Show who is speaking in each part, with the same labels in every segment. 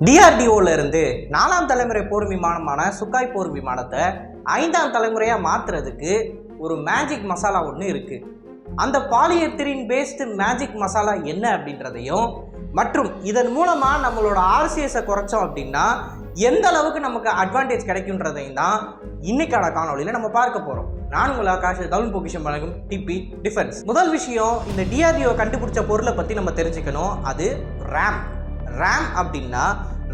Speaker 1: டிஆர்டிஓல இருந்து நாலாம் தலைமுறை போர் விமானமான சுக்காய் போர் விமானத்தை ஐந்தாம் தலைமுறையாக மாற்றுறதுக்கு ஒரு மேஜிக் மசாலா ஒன்று இருக்குது அந்த பாலியத்திரின் பேஸ்டு மேஜிக் மசாலா என்ன அப்படின்றதையும் மற்றும் இதன் மூலமாக நம்மளோட ஆர்சிஎஸை குறைச்சோம் அப்படின்னா எந்த அளவுக்கு நமக்கு அட்வான்டேஜ் கிடைக்குன்றதையும் தான் இன்னைக்கான காணொலியில் நம்ம பார்க்க போகிறோம் நான் உங்கள் ஆகாஷ் தமிழ் பொக்கிஷம் வழங்கும் டிபி டிஃபென்ஸ் முதல் விஷயம் இந்த டிஆர்டிஓ கண்டுபிடிச்ச பொருளை பற்றி நம்ம தெரிஞ்சுக்கணும். அது ரேம் ரேம் அப்படின்னா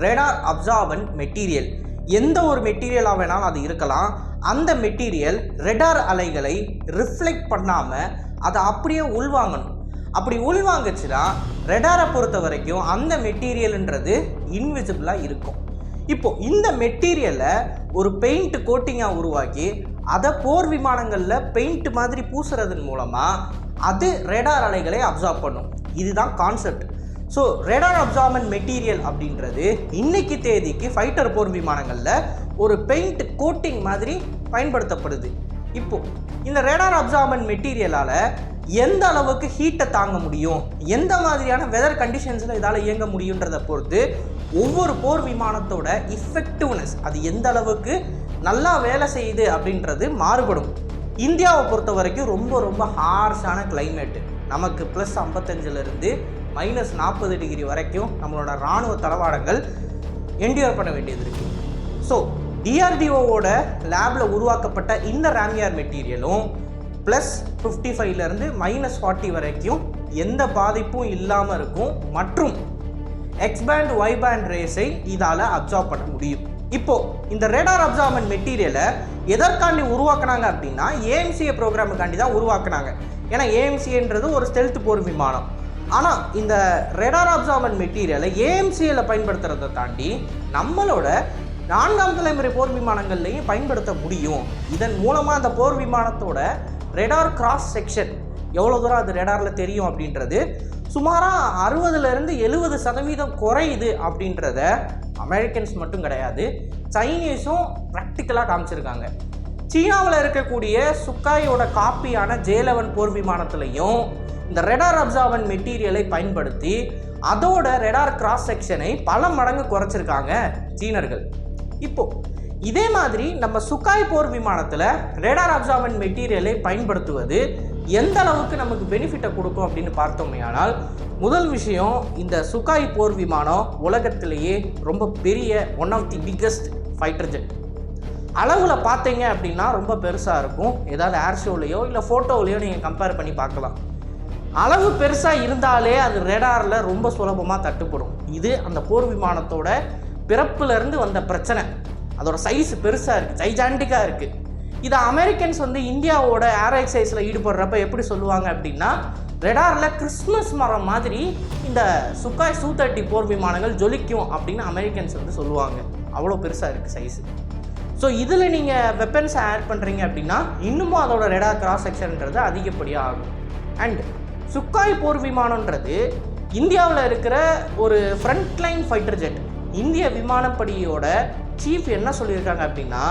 Speaker 1: ரேடார் அப்சார்பன் மெட்டீரியல் எந்த ஒரு மெட்டீரியலாக வேணாலும் அது இருக்கலாம். அந்த மெட்டீரியல் ரெடார் அலைகளை ரிஃப்ளெக்ட் பண்ணாமல் அதை அப்படியே உள்வாங்கணும். அப்படி உள்வாங்குச்சுன்னா ரெடாரை பொறுத்த வரைக்கும் அந்த மெட்டீரியல்ன்றது இன்விசிபிளாக இருக்கும். இப்போ இந்த மெட்டீரியலை ஒரு பெயிண்ட் கோட்டிங்காக உருவாக்கி அதை போர் விமானங்களில் பெயிண்ட் மாதிரி பூசுறதன் மூலமாக அது ரெடார் அலைகளை அப்சார்ப் பண்ணும். இதுதான் concept so radar absorbent material அப்படின்றது இன்னைக்கு தேதிக்கு ஃபைட்டர் போர் விமானங்களில் ஒரு பெயிண்ட் கோட்டிங் மாதிரி பயன்படுத்தப்படுது. இப்போ இந்த ரேடார் அப்சார்பன் மெட்டீரியலால் எந்த அளவுக்கு ஹீட்டை தாங்க முடியும்? எந்த மாதிரியான வெதர் கண்டிஷன்ஸில் இதால் இயங்க முடியுன்றதை பொறுத்து ஒவ்வொரு போர் விமானத்தோட இஃபெக்டிவ்னஸ் அது எந்த அளவுக்கு நல்லா வேலை செய்யுது அப்படின்றது மாறுபடும். இந்தியாவை பொறுத்த வரைக்கும் ரொம்ப ரொம்ப ஹார்ஷான கிளைமேட்டு நமக்கு ப்ளஸ் ஐம்பத்தஞ்சிலிருந்து மைனஸ் நாற்பது டிகிரி வரைக்கும் நம்மளோட இராணுவ தளவாடங்கள் என்டியூர் பண்ண வேண்டியது இருக்குது ஸோ டிஆர்டிஓவோட லேபில் உருவாக்கப்பட்ட இந்த ரேமியார் மெட்டீரியலும் ப்ளஸ் ஃபிஃப்டி ஃபைவ்லேருந்து மைனஸ் ஃபார்ட்டி வரைக்கும் எந்த பாதிப்பும் இல்லாமல் இருக்கும். மற்றும் எக்ஸ்பேண்ட் ஒய் பேண்ட் ரேஸை இதால் அப்சார்ப் பண்ண முடியும். இப்போ இந்த ரேடார் அப்சார்பன் மெட்டீரியலை எதற்காண்டி உருவாக்குனாங்க அப்படின்னா ஏஎம்சிஏ ப்ரோக்ராமுக்காண்டி தான் உருவாக்குனாங்க. ஏன்னா ஏஎம்சிஏன்றது ஒரு ஸ்டெல்த் போர் விமானம். ஆனால் இந்த ரெடார் அப்சார்பன் மெட்டீரியலை ஏஎம்சியில் பயன்படுத்துறதை தாண்டி நம்மளோட நான்காம் தலைமுறை போர் விமானங்கள்லையும் பயன்படுத்த முடியும். இதன் மூலமாக அந்த போர் விமானத்தோட ரெடார் கிராஸ் செக்ஷன் எவ்வளோ தூரம் அது ரெடாரில் தெரியும் அப்படின்றது சுமாராக அறுபதுலேருந்து எழுபது சதவீதம் குறையுது அப்படின்றத அமெரிக்கன்ஸ் மட்டும் கிடையாது சைனீஸும் ப்ராக்டிக்கலாக காமிச்சிருக்காங்க. சீனாவில் இருக்கக்கூடிய சுக்காயோட காப்பியான ஜேலவன் போர் விமானத்துலையும் இந்த ரெடார் அப்சார்பன் மெட்டீரியலை பயன்படுத்தி அதோட ரெடார் கிராஸ் செக்ஷனை பல மடங்கு குறைச்சிருக்காங்க சீனர்கள். இப்போ இதே மாதிரி நம்ம சுக்காய் போர் விமானத்தில் ரேடார் அப்சார்பன் மெட்டீரியலை பயன்படுத்துவது எந்த அளவுக்கு நமக்கு பெனிஃபிட்டை கொடுக்கும் அப்படின்னு பார்த்தோமையானால் முதல் விஷயம் இந்த சுக்காய் போர் விமானம் உலகத்திலேயே ரொம்ப பெரிய one of the biggest fighter jet அளவில் பார்த்தீங்க அப்படின்னா ரொம்ப பெருசாக இருக்கும். ஏதாவது ஏர் ஷோலையோ இல்லை ஃபோட்டோவிலையோ நீங்கள் கம்பேர் பண்ணி பார்க்கலாம். அளவு பெருசாக இருந்தாலே அது ரேடாரில் ரொம்ப சுலபமாக தட்டுப்படும். இது அந்த போர் விமானத்தோட பிறப்புலேருந்து வந்த பிரச்சனை. அதோட சைஸ் பெருசாக இருக்குது சைஜாண்டிக்காக இருக்குது இதை அமெரிக்கன்ஸ் வந்து இந்தியாவோட ஏர் எக்ஸைஸில் ஈடுபடுறப்ப எப்படி சொல்லுவாங்க அப்படின்னா ரெடாரில் கிறிஸ்மஸ் மரம் மாதிரி இந்த சுக்காய் சூ தேர்ட்டி போர் விமானங்கள் ஜொலிக்கும் அப்படின்னு அமெரிக்கன்ஸ் வந்து சொல்லுவாங்க. அவ்வளோ பெருசாக இருக்குது சைஸு ஸோ இதில் நீங்கள் வெப்பன்ஸை ஆட் பண்ணுறீங்க அப்படின்னா இன்னமும் அதோட ரெடார் கிராஸ் செக்ஷன்ன்றது அதிகப்படியாக ஆகும். அண்ட் சுக்காய் போர் விமானன்றது இந்தியாவில் இருக்கிற ஒரு ஃப்ரண்ட்லைன் ஃபைட்டர் ஜெட் இந்திய விமானப்படியோட சீஃப் என்ன சொல்லியிருக்காங்க அப்படின்னா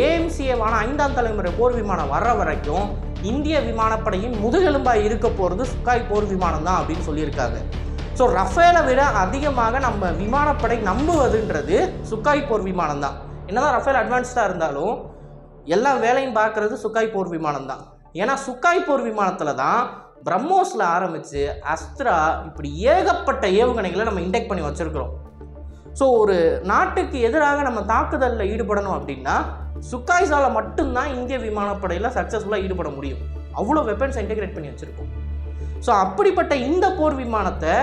Speaker 1: ஏஎம்சிஏவான ஐந்தாம் தலைமுறை போர் விமானம் வர்ற வரைக்கும் இந்திய விமானப்படையின் முதுகெலும்பாக இருக்க போகிறது சுக்காய் போர் விமானம் தான் அப்படின்னு சொல்லியிருக்காங்க. ஸோ ரஃபேலை விட அதிகமாக நம்ம விமானப்படை நம்புவதுன்றது சுக்காய் போர் விமானம் தான். என்னதான் ரஃபேல் அட்வான்ஸ்டாக இருந்தாலும் எல்லா வேலையும் பார்க்குறது சுக்காய் போர் விமானம் தான். ஏன்னா சுக்காய் போர் விமானத்தில் தான் பிரம்மோஸில் ஆரம்பித்து அஸ்த்ரா இப்படி ஏகப்பட்ட ஏவுகணைகளை நம்ம இன்டெக்ட் பண்ணி வச்சுருக்கிறோம். ஸோ ஒரு நாட்டுக்கு எதிராக நம்ம தாக்குதலில் ஈடுபடணும் அப்படின்னா சுக்காய்ஸால் மட்டும்தான் இந்திய விமானப்படையில் சக்ஸஸ்ஃபுல்லாக ஈடுபட முடியும். அவ்வளோ வெப்பன்ஸ் இன்டெகிரேட் பண்ணி வச்சுருக்கோம். ஸோ அப்படிப்பட்ட இந்த போர் விமானத்தை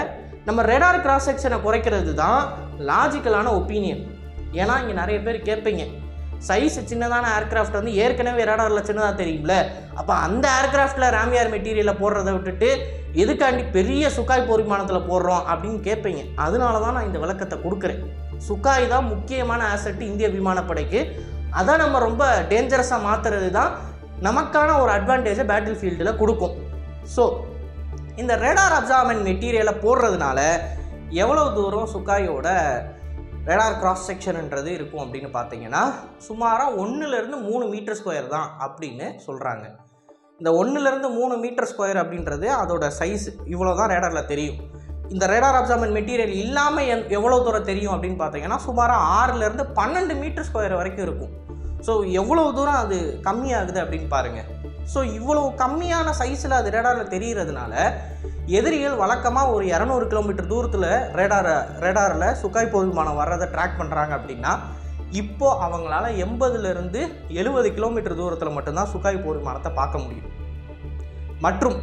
Speaker 1: நம்ம ரெடார் கிராஸ் செக்ஷனை குறைக்கிறது தான் லாஜிக்கலான ஒப்பீனியன் ஏன்னா இங்கே நிறைய பேர் கேட்பீங்க சைஸ் சின்னதான ஏர்க்ராஃப்ட் வந்து ஏற்கனவே ரேடாரில் சின்னதாக தெரியும்ல? அப்போ அந்த ஏர்கிராஃப்டில் ராமியார் மெட்டீரியலை போடுறதை விட்டுட்டு எதுக்காண்டி பெரிய சுக்காய் போரிமானத்தில் போடுறோம் அப்படின்னு கேட்பீங்க அதனால தான் நான் இந்த விளக்கத்தை கொடுக்குறேன். சுக்காய் தான் முக்கியமான ஆசெட் இந்திய விமானப்படைக்கு. அதை நம்ம ரொம்ப டேஞ்சரஸாக மாற்றுறது தான் நமக்கான ஒரு அட்வான்டேஜை பேட்டில் ஃபீல்டில் கொடுக்கும். ஸோ இந்த ரேடார் அப்சார்பன் மெட்டீரியலை போடுறதுனால எவ்வளோ தூரம் சுக்காயோட ரேடார் கிராஸ் செக்ஷன்ன்றது இருக்கும் அப்படின்னு பார்த்தீங்கன்னா சுமாராக ஒன்றுலேருந்து மூணு மீட்டர் ஸ்கொயர் தான் அப்படின்னு சொல்கிறாங்க இந்த ஒன்றுலேருந்து மூணு மீட்டர் ஸ்கொயர் அப்படின்றது அதோட சைஸ் இவ்வளோ தான் ரேடாரில் தெரியும். இந்த ரேடார் அப்சார்பன் மெட்டீரியல் இல்லாமல் என் எவ்வளோ தூரம் தெரியும் அப்படின்னு பார்த்தீங்கன்னா சுமாராக ஆறுலேருந்து பன்னெண்டு மீட்டர் ஸ்கொயர் வரைக்கும் இருக்கும். ஸோ எவ்வளோ தூரம் அது கம்மியாகுது அப்படின்னு பாருங்கள் ஸோ இவ்வளோ கம்மியான சைஸில் அது ரேடாரில் தெரிகிறதுனால எதிரிகள் வழக்கமாக ஒரு இரநூறு கிலோமீட்டர் தூரத்தில் ரேடாரை ரேடாரில் சுக்காய் போர் விமானம் வர்றதை ட்ராக் பண்ணுறாங்க அப்படின்னா இப்போ அவங்களால எண்பதுலேருந்து எழுபது கிலோமீட்டர் தூரத்தில் மட்டும்தான் சுக்காய் போர் விமானத்தை பார்க்க முடியும். மற்றும்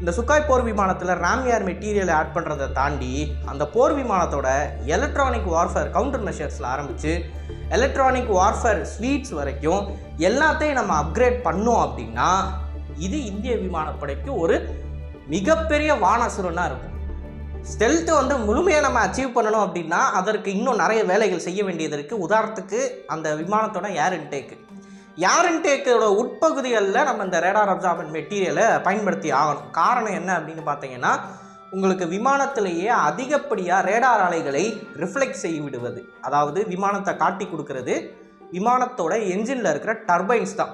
Speaker 1: இந்த சுக்காய் போர் விமானத்தில் ராம்யார் மெட்டீரியலை ஆட் பண்ணுறதை தாண்டி அந்த போர் விமானத்தோட எலக்ட்ரானிக் வார்ஃபேர் கவுண்டர் மெஷர்ஸில் ஆரம்பித்து எலக்ட்ரானிக் வார்ஃபேர் ஸ்வீட்ஸ் வரைக்கும் எல்லாத்தையும் நம்ம அப்கிரேட் பண்ணோம் அப்படின்னா இது இந்திய விமானப்படைக்கு ஒரு மிகப்பெரிய வானசுரனாக இருக்கும். ஸ்டெல்த்து வந்து முழுமையாக நம்ம அச்சீவ் பண்ணணும் அப்படின்னா அதற்கு இன்னும் நிறைய வேலைகள் செய்ய வேண்டியது இருக்குது உதாரணத்துக்கு அந்த விமானத்தோட ஏர் இன்டேக்கு ஏர் இன்டேக்கோட உட்பகுதிகளில் நம்ம இந்த ரேடார் அப்சார்பன் மெட்டீரியலை பயன்படுத்தி ஆகணும். காரணம் என்ன அப்படின்னு பார்த்தீங்கன்னா உங்களுக்கு விமானத்திலேயே அதிகப்படியாக ரேடார் அலைகளை ரிஃப்ளெக்ட் செய்ய விடுவது. அதாவது விமானத்தை காட்டி கொடுக்கறது விமானத்தோட என்ஜினில் இருக்கிற டர்பைன்ஸ் தான்.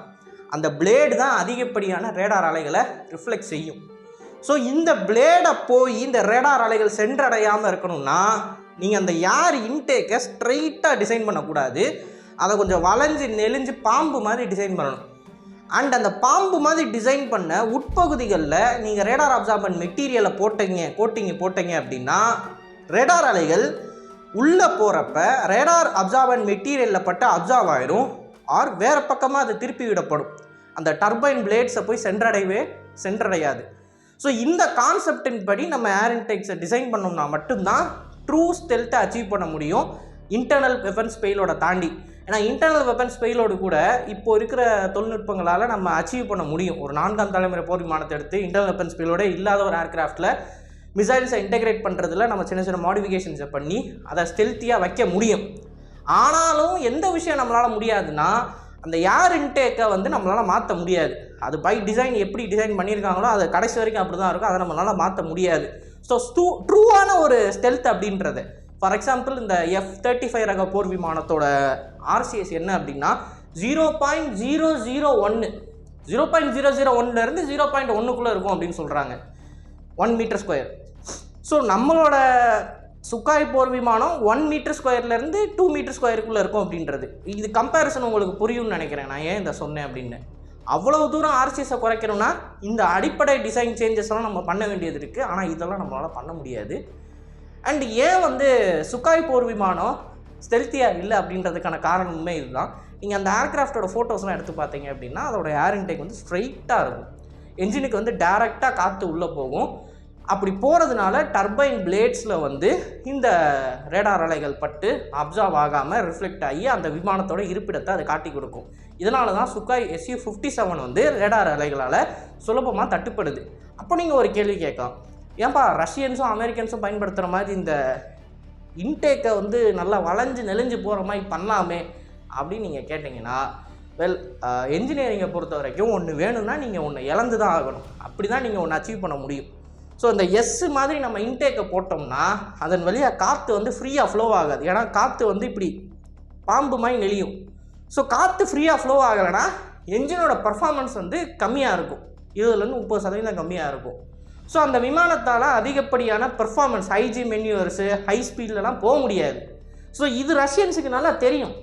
Speaker 1: அந்த பிளேடு தான் அதிகப்படியான ரேடார் அலைகளை ரிஃப்ளெக்ட் செய்யும். ஸோ இந்த பிளேடை போய் இந்த ரேடார் அலைகள் சென்றடையாமல் இருக்கணும்னா நீங்கள் அந்த யார் இன்டேக்கை ஸ்ட்ரைட்டாக டிசைன் பண்ணக்கூடாது. அதை கொஞ்சம் வளைஞ்சு நெளிஞ்சு பாம்பு மாதிரி டிசைன் பண்ணணும். அண்ட் அந்த பாம்பு மாதிரி டிசைன் பண்ண உட்பகுதிகளில் நீங்கள் ரேடார் அப்சார்பன் மெட்டீரியலை போட்டீங்க கோட்டிங்க போட்டீங்க அப்படின்னா ரேடார் அலைகள் உள்ளே போகிறப்ப ரேடார் அப்சார்பன் மெட்டீரியலில் பட்டு அப்சார்வ் ஆயிரும் ஆர் வேறு பக்கமாக அது திருப்பி விடப்படும். அந்த டர்பைன் பிளேட்ஸை போய் சென்றடையவே சென்றடையாது. ஸோ இந்த கான்செப்டின் படி நம்ம ஏர் இன்டெக்ஸை டிசைன் பண்ணோம்னா மட்டும்தான் ட்ரூ ஸ்டெல்த்தை அச்சீவ் பண்ண முடியும். இன்டர்னல் வெப்பன்ஸ் பெயிலோட தாண்டி. ஏன்னா இன்டர்னல் வெப்பன்ஸ் பெயிலோடு கூட இப்போ இருக்கிற தொழில்நுட்பங்களால் நம்ம அச்சீவ் பண்ண முடியும். ஒரு நான்காம் தலைமுறை போர் விமானத்தை எடுத்து இன்டர்னல் வெப்பன்ஸ் பெயிலோட இல்லாத ஒரு ஏர்கிராஃப்டில் மிசைல்ஸை இன்டெகிரேட் பண்ணுறதுல நம்ம சின்ன சின்ன மாடிஃபிகேஷன்ஸை பண்ணி அதை ஸ்டெல்த்தியாக வைக்க முடியும். ஆனாலும் எந்த விஷயம் நம்மளால் முடியாதுன்னா அந்த ஏர் இன்டேக்கை வந்து நம்மளால் மாற்ற முடியாது. அது பை டிசைன் எப்படி டிசைன் பண்ணியிருக்காங்களோ அது கடைசி வரைக்கும் அப்படி தான் இருக்கும். அதை நம்மளால் மாற்ற முடியாது. ஸோ ஸ்டூ ட்ரூவான ஒரு ஸ்டெல்த் அப்படின்றது. ஃபார் எக்ஸாம்பிள் இந்த எஃப் தேர்ட்டி ஃபைவ் ரக போர் விமானத்தோட ஆர்சிஎஸ் என்ன அப்படின்னா ஜீரோ பாயிண்ட் ஜீரோ ஜீரோ ஒன்று ஜீரோ பாயிண்ட் ஜீரோ ஜீரோ ஒன்லேருந்து ஜீரோ பாயிண்ட் ஒன்றுக்குள்ளே இருக்கும் அப்படின்னு சொல்கிறாங்க ஒன் மீட்டர் ஸ்கொயர் ஸோ நம்மளோட சுக்காய் போர் விமானம் ஒன் மீட்டர் ஸ்கொயர்லேருந்து டூ மீட்டர் ஸ்கொயருக்குள்ளே இருக்கும் அப்படின்றது. இது கம்பேரிசன் உங்களுக்கு புரியும்னு நினைக்கிறேன். நான் ஏன் இதை சொன்னேன் அப்படின்னு. அவ்வளோ தூரம் ஆர்சிஎஸை குறைக்கணும்னா இந்த அடிப்படை டிசைன் சேஞ்சஸ் எல்லாம் நம்ம பண்ண வேண்டியது இருக்குது ஆனால் இதெல்லாம் நம்மளால் பண்ண முடியாது. அண்ட் ஏன் வந்து சுக்காய் போர் விமானம் ஸ்டெல்த்தியாக இல்லை அப்படின்றதுக்கான காரணமுமே இதுதான். நீங்கள் அந்த ஏர்கிராஃப்டோட ஃபோட்டோஸ்லாம் எடுத்து பார்த்தீங்க அப்படின்னா அதோட ஏர் இன்டேக் வந்து ஸ்ட்ரைட்டாக இருக்கும். என்ஜினுக்கு வந்து டேரெக்டாக காற்று உள்ளே போகும். அப்படி போகிறதுனால டர்பைன் பிளேட்ஸில் வந்து இந்த ரேடார் அலைகள் பட்டு அப்சர்வ் ஆகாமல் ரிஃப்ளெக்ட் ஆகி அந்த விமானத்தோட இருப்பிடத்தை அது காட்டி கொடுக்கும். இதனால தான் சுக்காய் எஸ்யூ ஃபிஃப்டி செவன் வந்து ரேடார் அலைகளால் சுலபமாக தட்டுப்படுது. அப்போ நீங்கள் ஒரு கேள்வி கேட்கலாம். ஏன்பா ரஷ்யன்ஸும் அமெரிக்கன்ஸும் பயன்படுத்துகிற மாதிரி இந்த இன்டேக்கை வந்து நல்லா வளைஞ்சு நெளிஞ்சு போகிற மாதிரி பண்ணலாமே அப்படின்னு நீங்கள் கேட்டிங்கன்னா வெல் என்ஜினியரிங்கை பொறுத்த வரைக்கும் ஒன்று வேணும்னா நீங்கள் ஒன்று இழந்து தான் ஆகணும். அப்படி தான் நீங்கள் ஒன்று அச்சீவ் பண்ண முடியும். ஸோ இந்த எஸ் மாதிரி நம்ம இன்டேக்கை போட்டோம்னா அதன் வழியாக காற்று வந்து ஃப்ரீயாக ஃப்ளோ ஆகாது. ஏன்னா காற்று வந்து இப்படி பாம்பு மாதிரி நெளியும் ஸோ காற்று ஃப்ரீயாக ஃப்ளோ ஆகலைன்னா என்ஜினோட பர்ஃபார்மன்ஸ் வந்து கம்மியாக இருக்கும். இருபதுலேருந்து முப்பது சதவீதம் கம்மியாக இருக்கும். ஸோ அந்த விமானத்தால் அதிகப்படியான பெர்ஃபார்மன்ஸ் ஹைஜி மென்யூவர்ஸு ஹை ஸ்பீட்லலாம் போக முடியாது. ஸோ இது ரஷ்யன்ஸுக்கு நல்லா தெரியும்.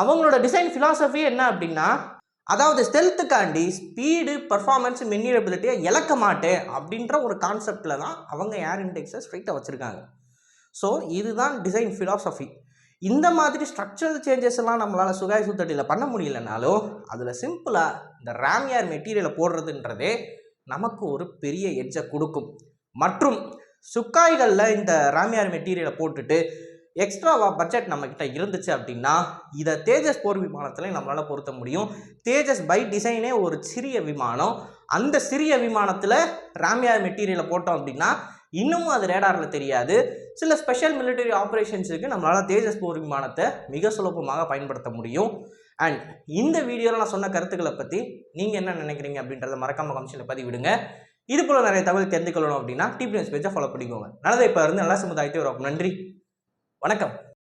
Speaker 1: அவங்களோட டிசைன் ஃபிலாசபி என்ன அப்படின்னா அதாவது ஸ்டெல்த்துக்காண்டி ஸ்பீடு பர்ஃபார்மன்ஸ் மென்யூரபிலிட்டியை இழக்க மாட்டேன் அப்படின்ற ஒரு கான்செப்டில் தான் அவங்க ஏர் இண்டெக்ஸை ஸ்ட்ரைட்டாக வச்சுருக்காங்க. ஸோ இதுதான் டிசைன் ஃபிலாசபி இந்த மாதிரி ஸ்ட்ரக்சரல் சேஞ்சஸ் எல்லாம் நம்மளால் சுகாய் சுத்தடியில் பண்ண முடியலனாலும் அதில் சிம்பிளாக இந்த ரேம் ஏர் மெட்டீரியலை போடுறதுன்றதே நமக்கு ஒரு பெரிய எட்ஜை கொடுக்கும். மற்றும் சுக்காய்களில் இந்த ராமியார் மெட்டீரியலை போட்டுட்டு எக்ஸ்ட்ராவா பட்ஜெட் நம்மக்கிட்ட இருந்துச்சு அப்படின்னா இதை தேஜஸ் போர் விமானத்தில் நம்மளால் பொருத்த முடியும். தேஜஸ் பை டிசைனே ஒரு சிறிய விமானம். அந்த சிறிய விமானத்தில் ராமியார் மெட்டீரியலை போட்டோம் அப்படின்னா இன்னமும் அது ரேடாரில் தெரியாது. சில ஸ்பெஷல் மிலிட்டரி ஆப்ரேஷன்ஸுக்கு நம்மளால் தேஜஸ் போர் விமானத்தை மிக சுலபமாக பயன்படுத்த முடியும். அண்ட் இந்த வீடியோவில் நான் சொன்ன கருத்துக்களை பற்றி நீங்கள் என்ன நினைக்கிறீங்க அப்படின்றத மறக்காம கமிஷனில் பதிவிடுங்க. இது போல் நிறைய தகவல் தெரிந்து கொள்ளணும் அப்படின்னா டிபி நியூஸ் பேஜை ஃபாலோ பண்ணிக்கோங்க. நல்லதை இப்போ இருந்து நல்ல சமுதாயத்தை ஒரு நன்றி. வணக்கம்.